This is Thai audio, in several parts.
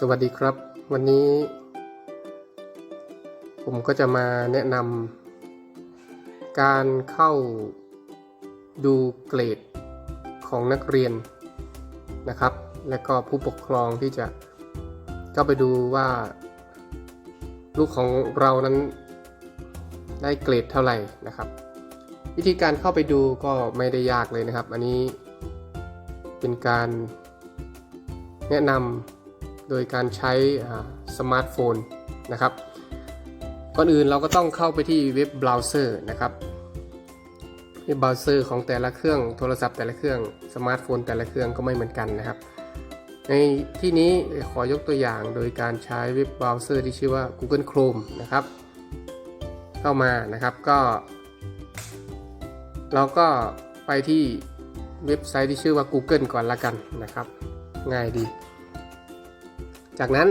สวัสดีครับ วันนี้ ผมก็จะมาแนะนำการเข้าดูเกรดของนักเรียนนะครับ และก็ผู้ปกครองที่จะเข้าไปดูว่า ลูกของเรานั้นได้เกรดเท่าไหร่นะครับ วิธีการเข้าไปดูก็ไม่ได้ยากเลยนะครับ อันนี้เป็นการแนะนำ โดยการใช้สมาร์ทโฟนนะครับ ก่อนอื่นเราก็ต้องเข้าไปที่เว็บเบราว์เซอร์นะครับเว็บเบราว์เซอร์ของแต่ละเครื่องโทรศัพท์แต่ละเครื่องสมาร์ทโฟนแต่ละเครื่องก็ไม่เหมือนกันนะครับ ในที่นี้ขอยกตัวอย่างโดยการใช้เว็บเบราว์เซอร์ที่ชื่อว่า Google Chrome นะครับ เข้ามานะครับก็ เราก็ไปที่เว็บไซต์ที่ชื่อว่า Google ก่อนละกันนะครับ ง่ายดี จากนั้น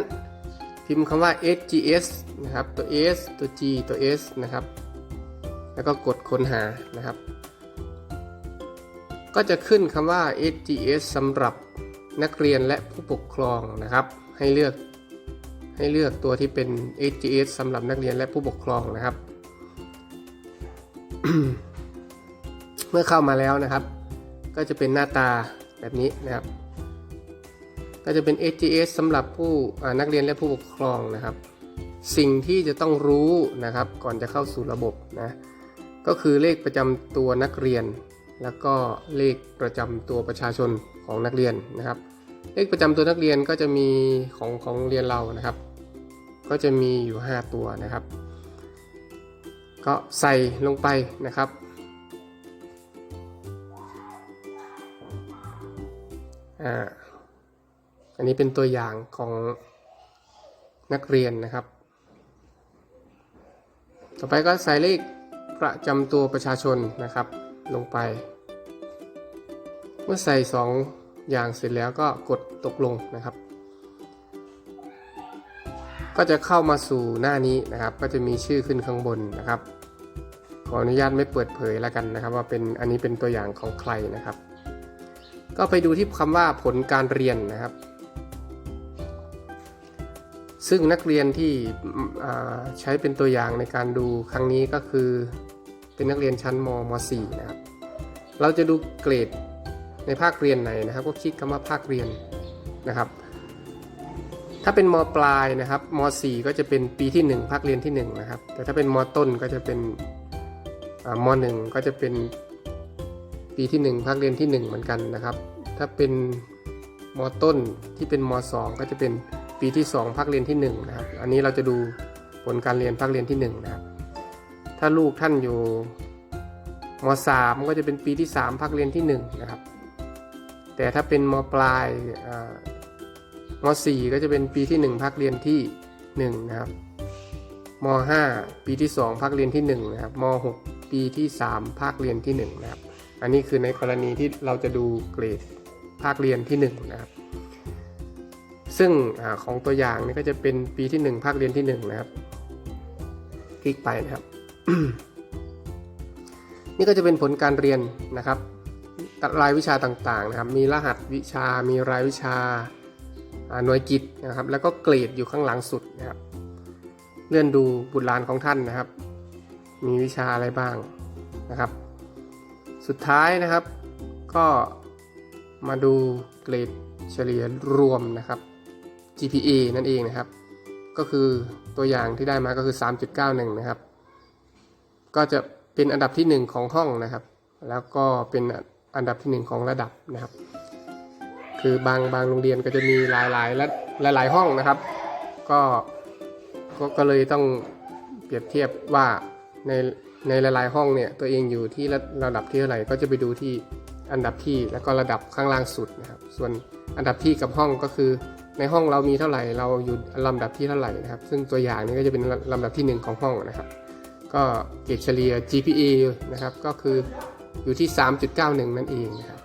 พิมพ์คำว่า SGS นะครับ ตัว S ตัว G ตัว S นะครับ แล้วก็กดค้นหานะครับ ก็จะขึ้นคำว่า SGS สำหรับนักเรียนและผู้ปกครองนะครับ ให้เลือกให้เลือกตัวที่เป็น SGS สำหรับนักเรียนและผู้ปกครองนะครับ เมื่อเข้ามาแล้วนะครับ ก็จะเป็นหน้าตาแบบนี้นะครับ ก็จะเป็น SGS สำหรับผู้นักเรียนและผู้ปกครองนะครับ สิ่งที่จะต้องรู้นะครับ ก่อนจะเข้าสู่ระบบนะก็คือเลขประจำตัวนักเรียน แล้วก็เลขประจำตัวประชาชนของนักเรียนนะครับ เลขประจำตัวนักเรียนก็จะมีของของโรงเรียนเรานะครับ ก็จะมีอยู่ 5 ตัวนะครับ ก็ใส่ลงไปนะครับอ่า อันนี้เป็นตัวอย่างของนักเรียนนะครับ ต่อไปก็ใส่เลขประจำตัวประชาชนนะครับ ลงไป เมื่อใส่สองอย่างเสร็จแล้วก็กดตกลงนะครับ ก็จะเข้ามาสู่หน้านี้นะครับ ก็จะมีชื่อขึ้นข้างบนนะครับ ขออนุญาตไม่เปิดเผยแล้วกันนะครับ ว่าเป็นอันนี้เป็นตัวอย่างของใครนะครับ ก็ไปดูที่คำว่าผลการเรียนนะครับ ซึ่งนักเรียนที่ใช้เป็นตัวอย่างในการดูครั้งนี้ก็คือเป็นนักเรียนชั้นมม .4 นะครับ เราจะดูเกรดในภาคเรียนไหนนะครับ ก็คลิกคำว่าภาคเรียนนะครับ ถ้าเป็นมปลายนะครับม .4 ก็จะเป็นปีที่ 1 ภาคเรียนที่ 1 นะครับ แต่ถ้าเป็นมต้นก็จะเป็นม .1 ก็จะเป็นปีที่ 1 ภาคเรียนที่ 1 เหมือนกันนะครับ ถ้าเป็นมต้นที่เป็นม 2 ก็จะเป็น ปีที่2ภาคเรียนที่1นะครับอันนี้เราจะดูผลการเรียนภาคเรียนที่1นะครับถ้าลูกท่านอยู่ม 3 ก็จะเป็นปีที่3ภาคเรียนที่1นะครับแต่ถ้าเป็นมปลายม 4 ก็จะเป็นปีที่1ภาคเรียนที่1นะครับม 5 ปีที่2ภาคเรียนที่1นะครับม 6 ปีที่3ภาคเรียนที่1นะครับอันนี้คือในกรณีที่เราจะดูเกรดภาคเรียนที่1นะครับ ซึ่งอของตัวอย่างนี่ก็จะเป็นปีที่ 1 ภาคเรียนที่ 1 นะครับ คลิกไปนะครับ นี่ก็จะเป็นผลการเรียนนะครับรายวิชาต่างๆนะครับ มีรหัสวิชา มีรายวิชาอ่าหน่วยกิจนะครับ แล้วก็เกรดอยู่ข้างหลังสุดนะครับ เลื่อนดูบุตรหลานของท่านนะครับ มีวิชาอะไรบ้างนะครับ สุดท้ายนะครับ ก็มาดูเกรดเฉลี่ยรวมนะครับ GPA นั่นเองนะครับ ก็คือตัวอย่างที่ได้มาก็คือ 3.91 นะครับ ก็จะเป็นอันดับที่ 1 ของห้องนะครับ แล้วก็เป็นอันดับที่ 1 ของระดับนะครับ คือบางบางโรงเรียนก็จะมีหลายหลายและหลายหลายห้องนะครับก็ก็ก็เลยต้องเปรียบเทียบว่าในในหลายๆห้องเนี่ยตัวเองอยู่ที่ระระดับที่เท่าไหร่ก็จะไปดูที่อันดับที่แล้วก็ระดับข้างล่างสุดนะครับ ส่วนอันดับที่กับห้องก็คือ ในห้องเรามีเท่าไหร่เราอยู่ลำดับที่เท่าไหร่นะครับ ซึ่งตัวอย่างนี้ก็จะเป็นลำดับที่หนึ่งของห้องนะครับ ก็เกรดเฉลี่ย GPA นะครับก็คืออยู่ที่ 3.91 นั่นเองนะครับ